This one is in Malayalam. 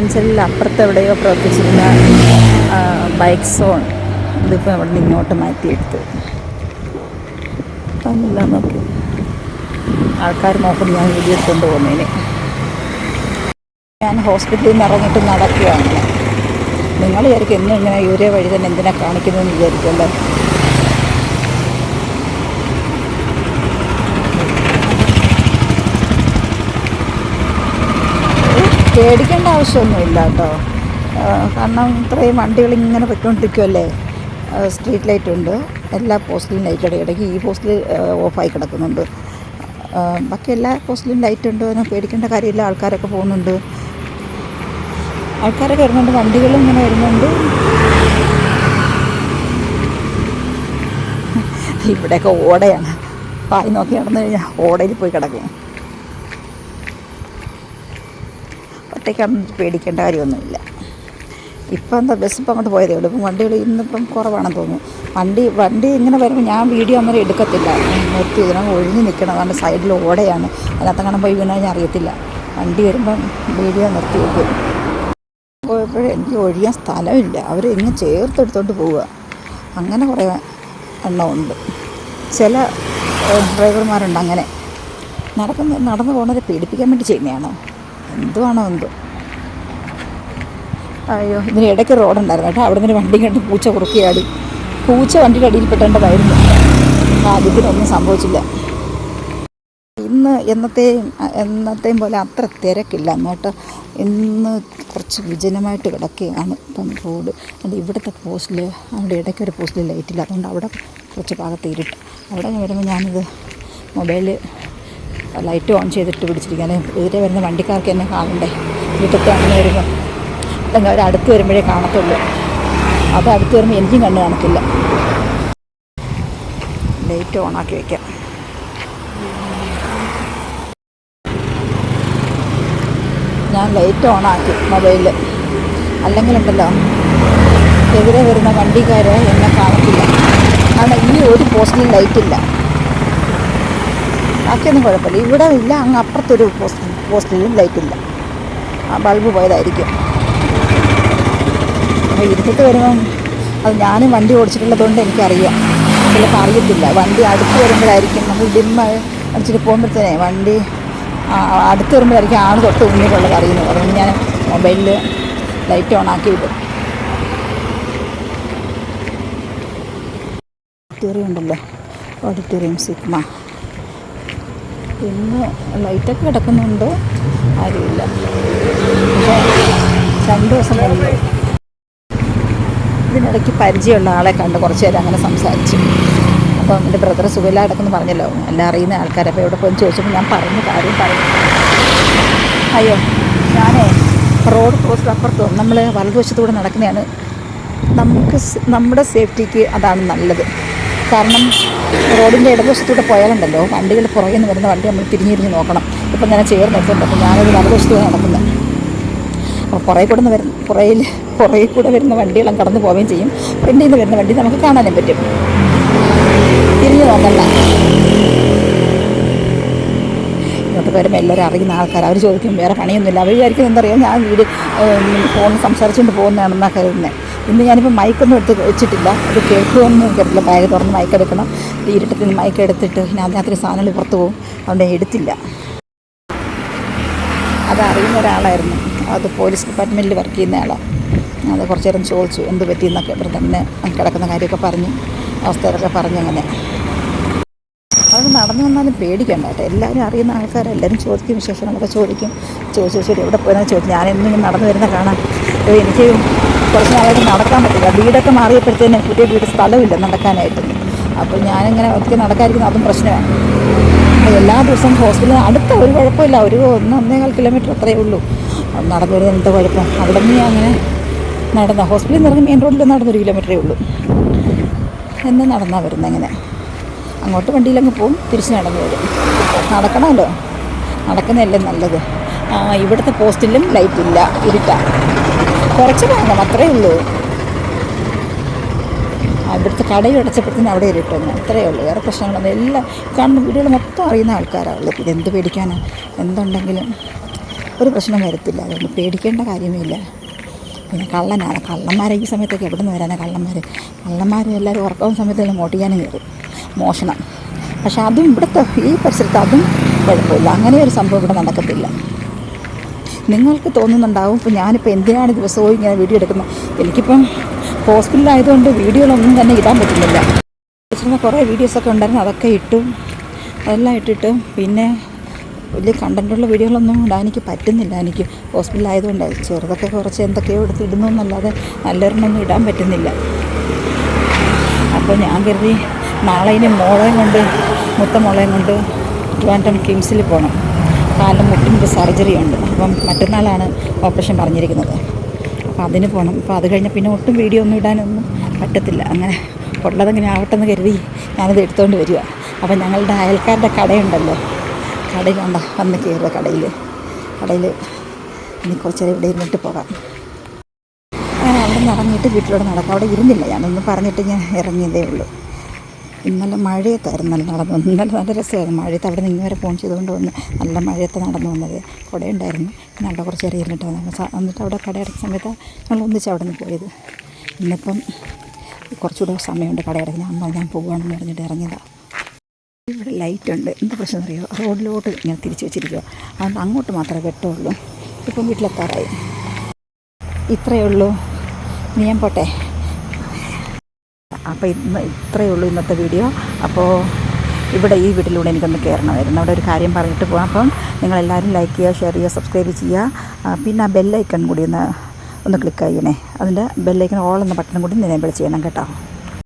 അഞ്ചലിൽ അപ്പുറത്ത് എവിടെയോ പ്രവർത്തിച്ചിരുന്ന ബൈക്ക് സോൺ ഇതിപ്പോൾ അവിടെ നിന്ന് ഇങ്ങോട്ട് മാറ്റിയെടുത്ത്. അതെല്ലാം നോക്കി. ആൾക്കാർ നോക്കുന്നു ഞാൻ വീഡിയോ എടുത്തുകൊണ്ട് പോകുന്നതിന് ഞാൻ ഹോസ്പിറ്റലിൽ നിന്ന് ഇറങ്ങിയിട്ട് നടക്കുകയാണ് നിങ്ങൾ വിചാരിക്കും എന്നും ഇങ്ങനെ യൂരിയ വഴി തന്നെ എന്തിനാണ് കാണിക്കുന്നതെന്ന് വിചാരിക്കുമല്ലോ പേടിക്കേണ്ട ആവശ്യമൊന്നുമില്ല കേട്ടോ. കാരണം ഇത്രയും വണ്ടികൾ ഇങ്ങനെ പൊയ്ക്കൊണ്ടിരിക്കുമല്ലേ സ്ട്രീറ്റ് ലൈറ്റ് ഉണ്ട്. എല്ലാ പോസ്റ്റിലും ലൈറ്റ് ഇടയ്ക്കിടയ്ക്ക് ഈ പോസ്റ്റിൽ ഓഫായി കിടക്കുന്നുണ്ട്. ബാക്കി എല്ലാ പോസ്റ്റിലും ലൈറ്റ് ഉണ്ട്. അതിന് പേടിക്കേണ്ട കാര്യമില്ല. ആൾക്കാരൊക്കെ പോകുന്നുണ്ട്. ആൾക്കാരൊക്കെ വരുന്നുണ്ട്. വണ്ടികളും ഇങ്ങനെ വരുന്നുണ്ട്. ഇവിടെയൊക്കെ ഓടയാണ്. പായി നോക്കി നടന്നു കഴിഞ്ഞാൽ ഓടയിൽ പോയി കിടക്കും. ഒറ്റയ്ക്കാണെന്ന് പേടിക്കേണ്ട കാര്യമൊന്നുമില്ല. ഇപ്പം എന്താ ബസ് ഇപ്പം അങ്ങോട്ട് പോയതേ ഉള്ളൂ. ഇപ്പം വണ്ടികൾ ഇന്നിപ്പം കുറവാണെന്ന് തോന്നുന്നു. വണ്ടി വണ്ടി ഇങ്ങനെ വരുമ്പോൾ ഞാൻ വീഡിയോ അന്നേരം എടുക്കത്തില്ല. നിർത്തി ഇതിനകം ഒഴിഞ്ഞ് നിൽക്കണം. അതുകൊണ്ട് സൈഡിൽ ഓടയാണ്. കാണാൻ പോയി വീണാൽ ഞാൻ അറിയത്തില്ല. വണ്ടി വരുമ്പം വീഡിയോ നിർത്തി വയ്ക്കും പോയപ്പോഴേ എനിക്ക് ഒഴിയാൻ സ്ഥലമില്ല. അവർ ഇങ്ങനെ ചേർത്തെടുത്തോണ്ട് പോവുക. അങ്ങനെ കുറേ എണ്ണമുണ്ട് ചില ഡ്രൈവർമാരുണ്ട് അങ്ങനെ. നടക്കുന്ന നടന്നു പോകുന്നവരെ പേടിപ്പിക്കാൻ വേണ്ടി ചെയ്യുന്നതാണോ? എന്തുവാണോ എന്തോ. അയ്യോ ഇതിന് ഇടയ്ക്ക് റോഡുണ്ടായിരുന്നു കേട്ടോ. അവിടെ നിന്ന് വണ്ടി കണ്ട് പൂച്ച കുറുക്കിയാടി. പൂച്ച വണ്ടിയുടെ അടിയിൽ പെട്ടേണ്ടതായിരുന്നു. ആദ്യത്തിനൊന്നും സംഭവിച്ചില്ല. ഇന്ന് എന്നത്തെയും എന്നത്തെയും പോലെ അത്ര തിരക്കില്ല അങ്ങോട്ട് ഇന്ന് കുറച്ച് വിജനമായിട്ട് കിടക്കുകയാണ് ഇപ്പം റോഡ്. അത് ഇവിടുത്തെ പോസ്റ്റിൽ അവിടെ ഇടയ്ക്ക് ഒരു പോസ്റ്റിൽ ലൈറ്റില്ല. അതുകൊണ്ട് അവിടെ കുറച്ച് ഭാഗത്ത് ഇരുട്ട്. അവിടെ വരുമ്പോൾ ഞാനിത് മൊബൈൽ ലൈറ്റ് ഓൺ ചെയ്തിട്ട് പിടിച്ചിരിക്കുകയാണ്. എതിരെ വരുന്ന വണ്ടിക്കാർക്ക് എന്നെ കാണണ്ടേ? വീട്ടിലത്തെ അങ്ങനെ വരുമ്പോൾ അല്ലെങ്കിൽ അവർ അടുത്ത് വരുമ്പോഴേ കാണത്തുള്ളൂ. അത് അടുത്ത് വരുമ്പോൾ എനിക്കും കണ്ണ് കാണത്തില്ല. ലൈറ്റ് ഓണാക്കി വയ്ക്കാം ഞാൻ ലൈറ്റ് ഓണാക്കി മൊബൈലിൽ അല്ലെങ്കിലുണ്ടല്ലോ എതിരെ വരുന്ന വണ്ടിക്കാരെ എന്നെ കാണത്തില്ല. കാരണം ഈ ഒരു പോസ്റ്റിൽ ലൈറ്റില്ല. ബാക്കിയൊന്നും കുഴപ്പമില്ല. ഇവിടെ ഇല്ല അങ്ങ് അപ്പുറത്തൊരു പോസ്റ്റ് പോസ്റ്റിലും ലൈറ്റില്ല ആ ബൾബ് പോയതായിരിക്കും. അപ്പോൾ ഇരുന്നിട്ട് വരുമ്പം അത് ഞാനും വണ്ടി ഓടിച്ചിട്ടുള്ളതുകൊണ്ട് എനിക്കറിയാം. ചിലപ്പോൾ അറിയത്തില്ല. വണ്ടി അടുത്ത് വരുമ്പോഴായിരിക്കും നമ്മൾ ഡിമ്മ അടിച്ചിട്ട് പോകുമ്പോഴത്തേനെ വണ്ടി അടുത്ത് വരുമ്പോഴായിരിക്കും ആണ് തൊട്ട് മുന്നിലുള്ളത് അറിയുന്നത്. അതുകൊണ്ട് ഞാൻ മൊബൈലിൽ ലൈറ്റ് ഓൺ ആക്കി വിടും ഓഡിറ്റോറിയം ഉണ്ടല്ലോ. ഓഡിറ്റോറിയം സിഗ്മ ഇന്ന് ലൈറ്റൊക്കെ കിടക്കുന്നുണ്ട്. ആരുമില്ല. രണ്ടു ദിവസം കഴിഞ്ഞു ഇതിനിടയ്ക്ക് പരിചയമുള്ള ആളെ കണ്ട് കുറച്ച് നേരം അങ്ങനെ സംസാരിച്ചു. അപ്പം എന്റെ ബ്രദർ സുഖമില്ലാടക്കെന്ന് പറഞ്ഞല്ലോ. എല്ലാം അറിയുന്ന ആൾക്കാരെ അപ്പോൾ എവിടെ പോയി ചോദിച്ചപ്പോൾ ഞാൻ പറഞ്ഞു കാര്യം പറഞ്ഞു. അയ്യോ ഞാനേ റോഡ് ക്രോസ് അപ്പുറത്ത് നമ്മൾ വലതുവശത്തൂടെ നടക്കുന്നതാണ്. നമുക്ക് നമ്മുടെ സേഫ്റ്റിക്ക് അതാണ് നല്ലത്. കാരണം റോഡിന്റെ ഇടവശത്തൂടെ പോയാലുണ്ടല്ലോ വണ്ടികൾ പുറകിൽ നിന്ന് വരുന്ന വണ്ടി നമ്മൾ തിരിഞ്ഞിരിഞ്ഞ് നോക്കണം. ഇപ്പം ഞാൻ ചേർന്ന് എത്തുന്നുണ്ട് അപ്പോൾ ഞാനൊരു വലതുവശത്തൂടെ നടക്കുന്നത് അപ്പോൾ പുറകെ കൂടെ നിന്ന് വരുന്ന പുറയിൽ പുറകിൽ കൂടെ വരുന്ന വണ്ടികളും കടന്നു പോവുകയും ചെയ്യും. പിന്നെ നിന്ന് വരുന്ന വണ്ടി നമുക്ക് കാണാനും പറ്റും. തിരിഞ്ഞു നോക്കണ്ട. ഇന്നത്തെ പേരും എല്ലാവരും അറിയുന്ന ആൾക്കാർ അവർ ചോദിക്കും വേറെ പണിയൊന്നുമില്ല. അവർ വിചാരിക്കുന്നത് എന്തറിയാം ഞാൻ വീട് ഫോൺ സംസാരിച്ചുകൊണ്ട് പോകുന്നതാണെന്നാണ് കരുതുന്നത് ഇന്ന് ഞാനിപ്പോൾ മൈക്കൊന്നും എടുത്ത് വെച്ചിട്ടില്ല. അത് കേൾക്കുമെന്ന് എനിക്കറിയില്ല ബാഗ് തുറന്ന് മൈക്ക് എടുക്കണം. ഈ ഇരുട്ടത്തിന് മൈക്ക് എടുത്തിട്ട് ഞാൻ അതിനകത്തൊരു സാധനങ്ങൾ പുറത്ത് പോകും. അതുകൊണ്ട് എടുത്തില്ല. അതറിയുന്ന ഒരാളായിരുന്നു. അത് പോലീസ് ഡിപ്പാർട്ട്മെന്റിൽ വർക്ക് ചെയ്യുന്ന ആളാണ് അത് കുറച്ച് നേരം ചോദിച്ചു എന്ത് പറ്റിയെന്നൊക്കെ ഇവിടെ തന്നെ കിടക്കുന്ന കാര്യമൊക്കെ പറഞ്ഞ്. അവസ്ഥകളൊക്കെ പറഞ്ഞു അങ്ങനെ. അത് നടന്നു വന്നാലും പേടിക്കണ്ട കേട്ടോ. എല്ലാവരും അറിയുന്ന ആൾക്കാരെ. എല്ലാവരും ചോദിക്കും വിശേഷങ്ങളൊക്കെ ചോദിക്കും. ചോദിച്ചു ശരി എവിടെ പോയെന്ന്? ചോദിച്ചു. ഞാൻ എന്നും നടന്നു വരുന്ന കാണാം. എനിക്ക് കുറച്ച് നാളായിട്ട് നടക്കാൻ പറ്റില്ല. വീടൊക്കെ മാറിയപ്പോഴത്തേന് പുതിയ വീട് സ്ഥലമില്ല നടക്കാനായിട്ട്. അപ്പോൾ ഞാനിങ്ങനെ ഒത്തിരി നടക്കാതിരിക്കുന്ന അതും പ്രശ്നമാണ്. എല്ലാ ദിവസവും ഹോസ്പിറ്റലിൽ അടുത്ത ഒരു കുഴപ്പമില്ല. ഒരു ഒന്ന് ഒന്നേകാൽ കിലോമീറ്റർ അത്രയേ ഉള്ളൂ. നടന്നു വരുന്നത് എന്താ കുഴപ്പം. അവിടെ നിന്ന് അങ്ങനെ നടന്ന ഹോസ്പിറ്റലിൽ നിന്ന് മെയിൻ റോഡിൽ നടന്നൊരു കിലോമീറ്ററേ ഉള്ളൂ. എന്നെ നടന്നാണ് വരുന്നത് അങ്ങനെ അങ്ങോട്ട് വണ്ടിയിലങ്ങ് പോവും തിരിച്ച് നടന്നു വരും. നടക്കണമല്ലോ. നടക്കുന്നതല്ലേ നല്ലത്. ഇവിടുത്തെ പോസ്റ്റിലും ലൈറ്റില്ല ഇരുട്ടാണ് കുറച്ച് വാങ്ങണം അത്രേ ഉള്ളൂ. അവിടുത്തെ കടയിൽ അടച്ചപ്പോഴത്തേന് അവിടെ ഇരുട്ടുന്നു അത്രയേ ഉള്ളൂ. വേറെ പ്രശ്നങ്ങളൊന്നും എല്ലാം കാണുന്ന വീടുകൾ മൊത്തം അറിയുന്ന ആൾക്കാരാണ് ഉള്ളൂ. പിന്നെ എന്ത് പേടിക്കാനാണ് എന്തുണ്ടെങ്കിലും ഒരു പ്രശ്നം വരത്തില്ല. അതുകൊണ്ട് പേടിക്കേണ്ട കാര്യമില്ല പിന്നെ കള്ളനാണ്. കള്ളന്മാരെ ഈ സമയത്തൊക്കെ എവിടെ നിന്ന് വരാനാണ് കള്ളന്മാർ കള്ളന്മാർ എല്ലാവരും ഉറക്കം സമയത്തെല്ലാം മോട്ടിക്കാനും കയറും. മോഷണം. പക്ഷേ അതും ഇവിടുത്തെ ഈ പരിസരത്ത് അതും കുഴപ്പമില്ല. അങ്ങനെ ഒരു സംഭവം ഇവിടെ നടക്കത്തില്ല. നിങ്ങൾക്ക് തോന്നുന്നുണ്ടാവും. ഇപ്പം ഞാനിപ്പോൾ എന്തിനാണ് ദിവസവും ഇങ്ങനെ വീഡിയോ എടുക്കുന്നത്? എനിക്കിപ്പം ഹോസ്പിറ്റലായതുകൊണ്ട് വീഡിയോകളൊന്നും തന്നെ ഇടാൻ പറ്റുന്നില്ല. കുറേ വീഡിയോസൊക്കെ ഉണ്ടായിരുന്നു. അതൊക്കെ ഇട്ടു അതെല്ലാം ഇട്ടിട്ട് പിന്നെ വലിയ കണ്ടന്റുള്ള വീഡിയോകളൊന്നും ഇടാൻ എനിക്ക് പറ്റുന്നില്ല. എനിക്ക് ഹോസ്പിറ്റലായതുകൊണ്ട് ചെറുതൊക്കെ കുറച്ച് എന്തൊക്കെയോ എടുത്ത് ഇടുന്നു എന്നല്ലാതെ നല്ലൊരെണ്ണമൊന്നും ഇടാൻ പറ്റുന്നില്ല. അപ്പോൾ ഞാൻ കരുതി നാളെ ഇനി മോളെയും കൊണ്ട് മുത്ത മോളെയും കൊണ്ട് ട്രിവാൻഡ്രം കിംസിൽ പോകണം കാലിന്റെ മുട്ടിനൊരു സർജറി ഉണ്ട്. അപ്പം മറ്റന്നാളാണ് ഓപ്പറേഷൻ പറഞ്ഞിരിക്കുന്നത്. അപ്പോൾ അതിന് പോകണം അപ്പോൾ അത് കഴിഞ്ഞാൽ പിന്നെ ഒട്ടും വീഡിയോ ഒന്നും ഇടാനൊന്നും പറ്റത്തില്ല. അങ്ങനെ ഉള്ളതങ്ങനെ ആവട്ടെ എന്ന് കരുതി ഞാനിത് എടുത്തുകൊണ്ട് വരിക. അപ്പം ഞങ്ങളുടെ അയൽക്കാരുടെ കടയുണ്ടല്ലോ. കടയിൽ കണ്ട വന്ന് കയറുക കടയിൽ കടയിൽ ഇനി കുറച്ചേരം ഇവിടെ ഇരുന്നിട്ട് പോകാം. അങ്ങനെ അവിടെ നിന്ന് ഇറങ്ങിയിട്ട് വീട്ടിലൂടെ നടക്കാം. അവിടെ ഇരുന്നില്ല. ഞാനൊന്ന് പറഞ്ഞിട്ട് ഞാൻ ഇറങ്ങിയതേ ഉള്ളൂ. ഇന്നലെ മഴയത്തായിരുന്നു നല്ല നടന്നു വന്നത്. ഇന്നലെ നല്ല രസമായിരുന്നു. മഴയത്ത് അവിടെ നിന്ന് ഇങ്ങനെ ഫോൺ ചെയ്തുകൊണ്ട് വന്ന് നല്ല മഴയത്ത് നടന്നു വന്നത്. കുടയുണ്ടായിരുന്നു പിന്നെ അവിടെ കുറച്ച് ഇരുന്നിട്ട് വന്നു എന്നിട്ട് അവിടെ കട അടച്ച സമയത്ത് ഞങ്ങൾ ഒന്നിച്ച് അവിടെ നിന്ന് പോയത്. ഇന്നിപ്പം കുറച്ചുകൂടെ സമയമുണ്ട് കട അടയ്ക്കാൻ. അമ്മ ഞാൻ പോകുകയാണെന്ന് പറഞ്ഞിട്ട് ഇറങ്ങിയതാണ് ഇവിടെ ലൈറ്റ് ഉണ്ട് എന്ത് പ്രശ്നം അറിയോ? റോഡിലോട്ട് ഞാൻ തിരിച്ചു വെച്ചിരിക്കുക അതുകൊണ്ട് അങ്ങോട്ട് മാത്രമേ വെട്ടമുള്ളൂ ഇപ്പം വീട്ടിലെത്താറായി. ഇത്രയേ ഉള്ളൂ. ഇനി ഞാൻ പോട്ടെ. അപ്പോൾ ഇന്ന് ഇത്രയേ ഉള്ളൂ ഇന്നത്തെ വീഡിയോ. അപ്പോൾ ഇവിടെ ഈ വീട്ടിലൂടെ എനിക്കൊന്ന് കയറണമായിരുന്നു. അവിടെ ഒരു കാര്യം പറഞ്ഞിട്ട് പോകാം അപ്പം നിങ്ങളെല്ലാവരും ലൈക്ക് ചെയ്യുക ഷെയർ ചെയ്യുക സബ്സ്ക്രൈബ് ചെയ്യുക. പിന്നെ ആ ബെല്ലൈക്കൺ കൂടി ഒന്ന് ഒന്ന് ക്ലിക്ക് ചെയ്യണേ. അതിന്റെ ബെല്ലൈക്കൺ ഓൾ എന്ന ബട്ടൺ കൂടി നിലവിൽ ചെയ്യണം കേട്ടോ.